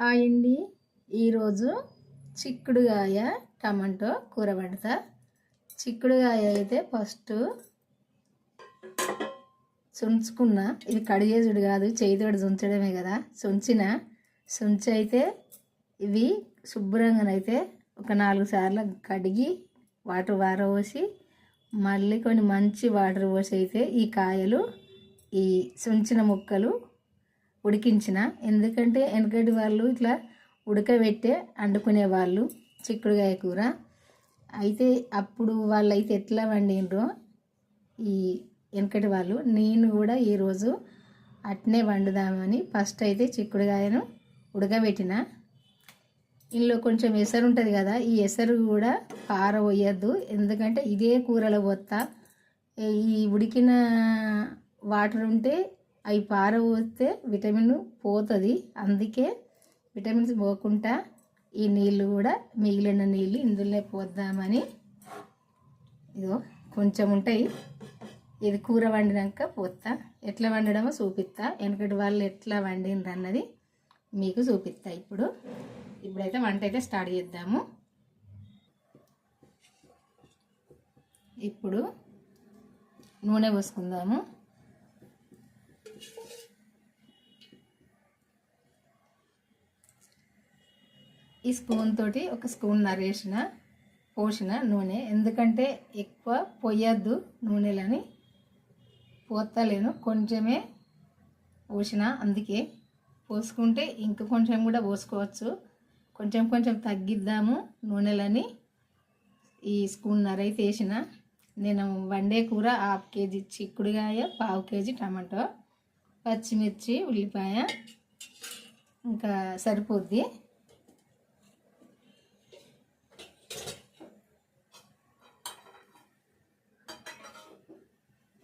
Hi అండి ఈరోజు చిక్కుడుగాయ టమాటో కూర పెడతా చిక్కుడుగాయ అయితే ఫస్ట్ సుంచుకున్న ఇది కడిగేసుడు కాదు చేతితోటి చుంచడమే కదా. సుంచిన సుంచి అయితే ఇవి శుభ్రంగానైతే ఒక నాలుగు సార్లు కడిగి వాటర్ వారబోసి మళ్ళీ కొన్ని మంచి వాటర్ పోసి అయితే ఈ కాయలు ఈ సుంచిన ముక్కలు ఉడికించిన. ఎందుకంటే వెనకటి వాళ్ళు ఇట్లా ఉడకబెట్టే వండుకునే వాళ్ళు చిక్కుడుగాయ కూర. అయితే అప్పుడు వాళ్ళు అయితే ఎట్లా వండిండ్రో ఈ వెనకటి వాళ్ళు నేను కూడా ఈరోజు అట్నే వండుదామని ఫస్ట్ అయితే చిక్కుడుగాయను ఉడకబెట్టిన. ఇందులో కొంచెం ఎసరు ఉంటుంది కదా ఈ ఎసరు కూడా పార పోయొద్దు ఎందుకంటే ఇదే కూరలో పోతా ఈ ఉడికిన వాటర్ ఉంటే అవి పారబోస్తే విటమిన్ పోతుంది. అందుకే విటమిన్స్ పోకుండా ఈ నీళ్ళు కూడా మిగిలిన నీళ్ళు ఇందులో పోద్దామని ఇదో కొంచెం ఉంటాయి. ఇది కూర వండినాక పోతా ఎట్లా వండడమో చూపిస్తా వెనకటి వాళ్ళు ఎట్లా వండిండ్రు అన్నది మీకు చూపిస్తా ఇప్పుడు. ఇప్పుడైతే వంట అయితే స్టార్ట్ చేద్దాము. ఇప్పుడు నూనె పోసుకుందాము. ఈ స్పూన్ తోటి ఒక స్పూన్ నరేసిన పోసిన నూనె. ఎందుకంటే ఎక్కువ పొయ్యొద్దు నూనెలని. పోతలేను కొంచెమే పోసిన అందుకే. పోసుకుంటే ఇంక కొంచెం కూడా పోసుకోవచ్చు. కొంచెం కొంచెం తగ్గిద్దాము నూనెలని. ఈ స్పూన్ నరైతే వేసిన. నేను వండే కూర హాఫ్ కేజీ చిక్కుడుగాయ పావు కేజీ టమాటో పచ్చిమిర్చి ఉల్లిపాయ. ఇంకా సరిపోద్ది.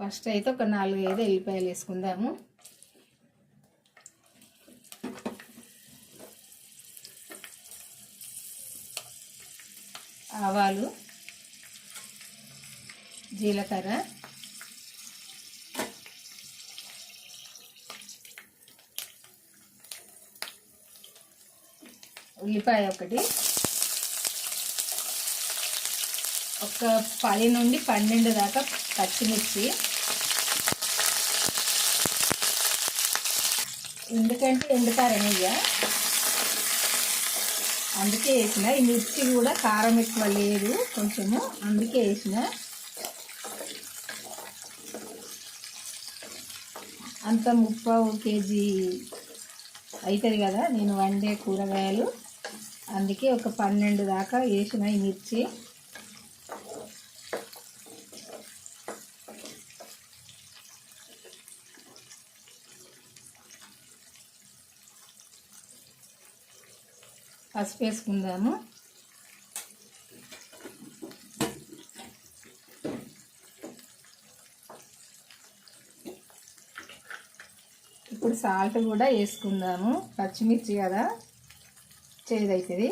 ఫస్ట్ అయితే ఒక నాలుగు ఐదు ఎల్లిపాయలు వేసుకుందాము. ఆవాలు జీలకర్ర ఉల్లిపాయ ఒకటి ఒక పది నుండి పన్నెండు దాకా పచ్చిమిర్చి ఎందుకంటే ఎండుకారం అందుకే వేసిన. ఈ మిర్చి కూడా కారం ఎక్కువ లేదు కొంచెము. అందుకే వేసిన. అంత ముప్పావు కేజీ అవుతుంది కదా. నేను వండే కూరగాయలు. అందుకే ఒక పన్నెండు దాకా వేసిన ఈ మిర్చి. పసుపు వేసుకుందాము. ఇప్పుడు సాల్ట్ కూడా వేసుకుందాము. పచ్చిమిర్చి కదా చేదవుతుంది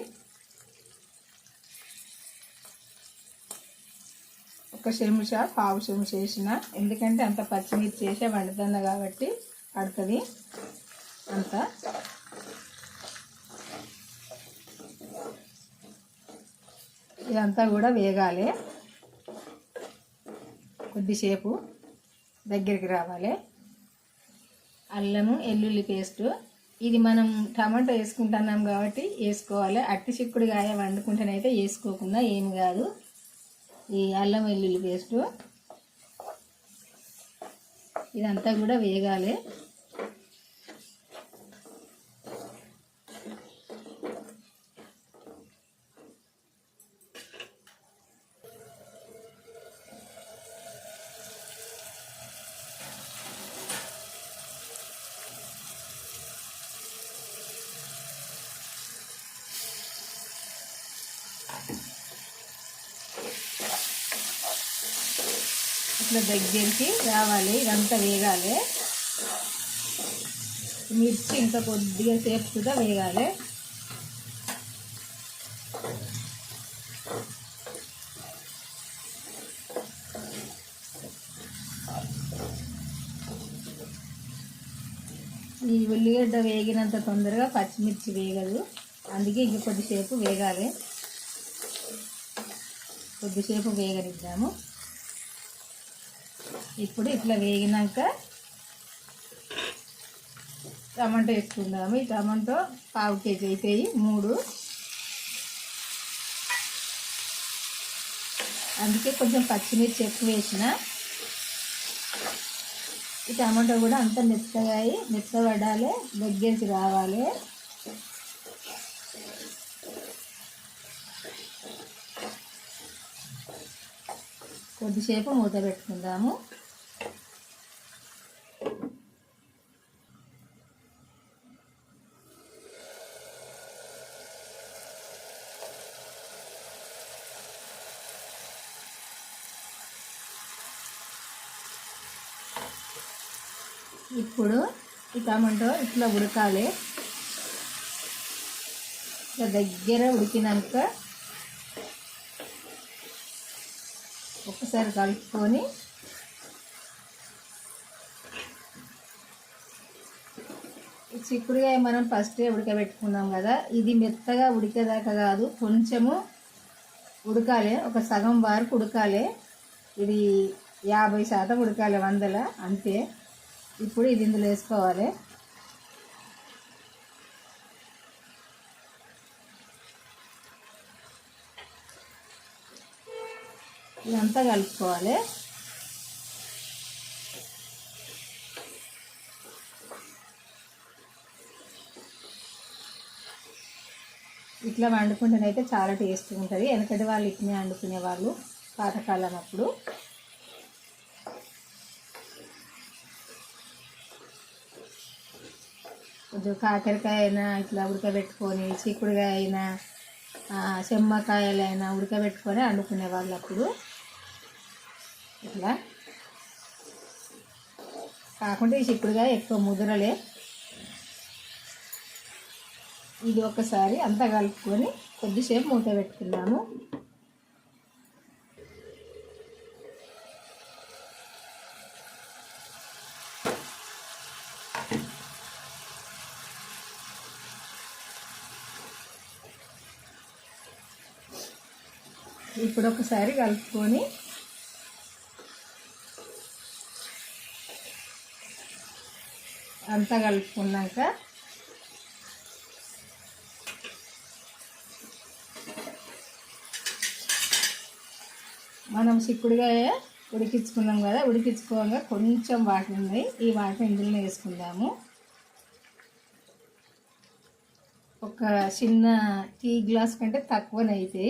ఒక చెంచా పావు చెంచా వేసిన ఎందుకంటే అంత పచ్చిమిర్చి వేసే వండుతుంది కాబట్టి పడుతుంది. అంత ఇదంతా కూడా వేగాలి. కొద్దిసేపు దగ్గరికి రావాలి. అల్లము ఎల్లుల్లి పేస్టు. ఇది మనం టమాటో వేసుకుంటున్నాం కాబట్టి వేసుకోవాలి. అట్టి చిక్కుడుగాయ వండుకుంటేనైతే వేసుకోకుండా ఏమి కాదు. ఈ అల్లం వెల్లుల్లి పేస్టు. ఇదంతా కూడా వేగాలి. ఇట్లా దగ్గరికి రావాలి ఇదంతా వేగాలి. మిర్చి ఇంకా కొద్దిగా సేపు కూడా వేగాలి. ఈ ఉల్లిగడ్డ ఉల్లిగడ్డ వేగినంత తొందరగా పచ్చిమిర్చి వేగదు. అందుకే ఇంక కొద్దిసేపు వేగాలి. కొద్దిసేపు వేగనిద్దాము. ఇప్పుడు ఇట్లా వేగినాక టమాటో వేసుకుందాము. ఈ టమాటో పావు కేజీ అవుతాయి మూడు. అందుకే కొంచెం పచ్చిమిర్చి ఎక్కువ వేసిన. ఈ టమాటో కూడా అంత మెత్తగా అయి మెత్తబడాలి దగ్గరికి రావాలి. కొద్దిసేపు మూత పెట్టుకుందాము. ఇప్పుడు ఈ టమాటో ఇట్లా ఉడకాలి. ఇట్లా దగ్గర ఉడికినాక ఒకసారి కలుపుకొని చిక్కుడుగా చిక్కుడుగాయ మనం ఫస్టే ఉడకబెట్టుకున్నాం కదా ఇది మెత్తగా ఉడికేదాకా కాదు కొంచెము ఉడకాలి. ఒక సగం వరకు ఉడకాలి. ఇది యాభై శాతం ఉడకాలి వందల అంతే. ఇప్పుడు ఇది ఇందులో వేసుకోవాలి. ఇదంతా కలుపుకోవాలి. ఇట్లా వండుకుంటేనైతే చాలా టేస్ట్గా ఉంటుంది. వెనకటి వాళ్ళు ఇట్నే వండుకునే వాళ్ళు పాతకాలం అప్పుడు. కొంచెం కాకరకాయ అయినా ఇట్లా ఉడకబెట్టుకొని చిక్కుడుకాయ అయినా చెమ్మకాయలైనా ఉడకబెట్టుకొని వండుకునే వాళ్ళు అప్పుడు ఇట్లా. కాకుండా ఈ చిక్కుడుకాయ ఎక్కువ ముదరలే ఇది ఒకసారి అంతా కలుపుకొని కొద్దిసేపు మూత పెట్టుకున్నాము ఇప్పుడు ఒకసారి కలుపుకొని అంతా కలుపుకున్నాక మనం చిక్కుడుగాయ ఉడికించుకున్నాం కదా ఉడికించుకోగా కొంచెం వాటర్ ఉన్నాయి. ఈ వాటర్ ఇందులో వేసుకుందాము. ఒక చిన్న టీ గ్లాస్ కంటే తక్కువనైతే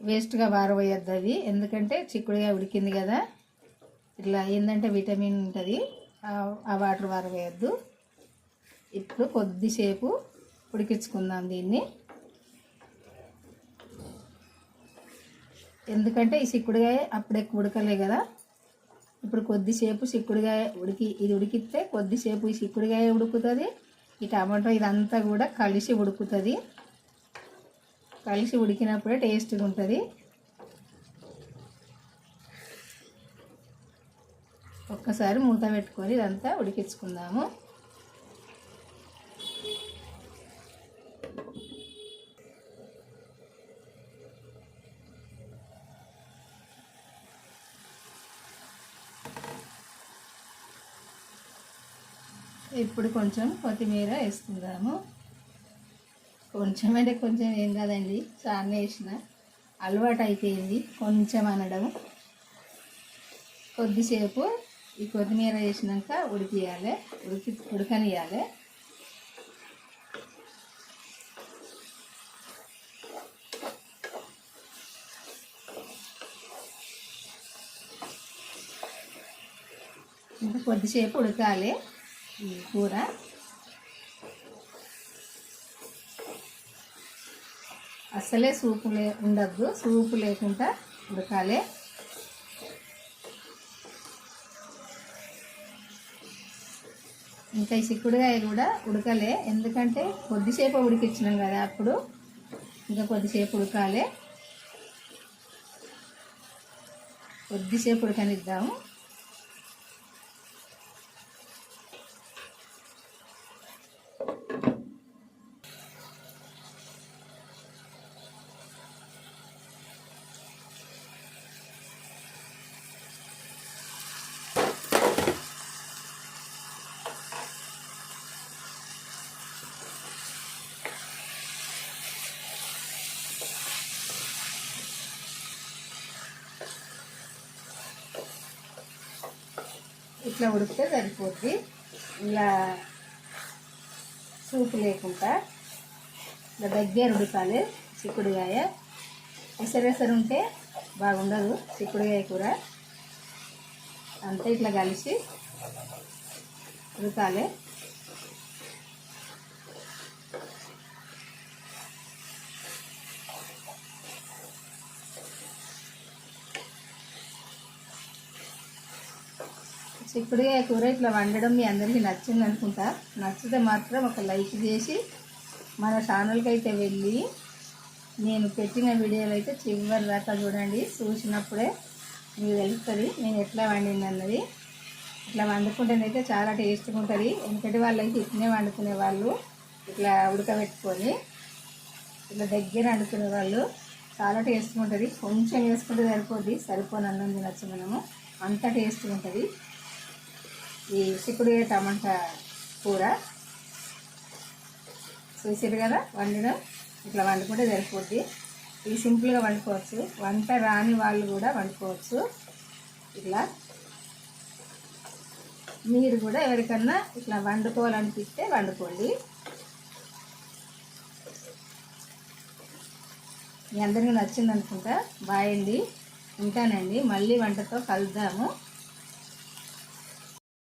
వేస్ట్గా వారబోయొద్దు అది ఎందుకంటే చిక్కుడుగా ఉడికింది కదా. ఇట్లా ఏంటంటే విటమిన్ ఉంటుంది. ఆ వాటర్ వారబోయొద్దు ఇప్పుడు కొద్దిసేపు ఉడికించుకుందాం దీన్ని. ఎందుకంటే ఈ చిక్కుడుగాయ అప్పుడే ఉడకలే కదా. ఇప్పుడు కొద్దిసేపు చిక్కుడుగాయ ఉడికి ఇది ఉడికితే కొద్దిసేపు ఈ చిక్కుడుగాయ ఉడుకుతుంది. ఈ టమాటో ఇదంతా కూడా కలిసి ఉడుకుతుంది. కలిసి ఉడికినప్పుడే టేస్ట్గా ఉంటుంది. ఒక్కసారి మూత పెట్టుకొని ఇదంతా ఉడికించుకుందాము. ఇప్పుడు కొంచెం కొత్తిమీర వేసుకుందాము. కొంచెం అంటే కొంచెం ఏం కాదండి. చాలా వేసిన అలవాటు అయిపోయింది కొంచెం అనడం. కొద్దిసేపు ఈ కొత్తిమీర వేసినాక ఉడికియాలి. ఉడికి ఉడకనియాలి. ఇంకా కొద్దిసేపు ఉడకాలి ఈ కూర. అసలే సూపు లే ఉండద్దు. సూపు లేకుండా ఉడకాలి. ఇంకా ఈ చిక్కుడుకాయ కూడా ఉడకలే. ఎందుకంటే కొద్దిసేపు ఉడికిచ్చినాం కదా అప్పుడు. ఇంకా కొద్దిసేపు ఉడకాలి. కొద్దిసేపు ఉడకనిద్దాము. ఇట్లా ఉడికితే సరిపోద్ది. ఇలా సూపు లేకుండా ఇలా దగ్గర ఉడకాలి చిక్కుడుగాయ. ఎసరెసరు ఉంటే బాగుండదు చిక్కుడుగాయ కూర. అంతా ఇట్లా కలిసి ఉడకాలి. చిక్కుడుగాయ కూర ఇట్లా వండడం మీ అందరికీ నచ్చింది అనుకుంటా. నచ్చితే మాత్రం ఒక లైక్ చేసి మన ఛానల్కి అయితే వెళ్ళి నేను పెట్టిన వీడియోలు అయితే చివరి దాకా చూడండి. చూసినప్పుడే మీకు తెలుస్తుంది నేను ఎట్లా వండింది అన్నది. ఇట్లా వండుకుంటేనైతే చాలా టేస్ట్గా ఉంటుంది. ఎందుకంటే వాళ్ళైతే ఇట్లనే వండుకునే వాళ్ళు ఇట్లా ఉడకబెట్టుకొని ఇట్లా దగ్గర వండుకునే వాళ్ళు చాలా టేస్ట్గా ఉంటుంది. కొంచెం వేసుకుంటే సరిపోద్ది. సరిపోని అన్నం తినచ్చు మనము. అంత టేస్ట్గా ఉంటుంది. ఈ చిక్కుడుగా టమాటా కూర. చూసారు కదా? వండడం ఇట్లా వండుకుంటే సరిపోద్ది. ఇది సింపుల్గా వండుకోవచ్చు. వంట రాని వాళ్ళు కూడా వండుకోవచ్చు. ఇట్లా. మీరు కూడా ఎవరికన్నా ఇట్లా వండుకోవాలనిపిస్తే వండుకోండి. మీ అందరికీ నచ్చింది అనుకుంటా ఉంటానండి. మళ్ళీ వంటతో కలుద్దాము.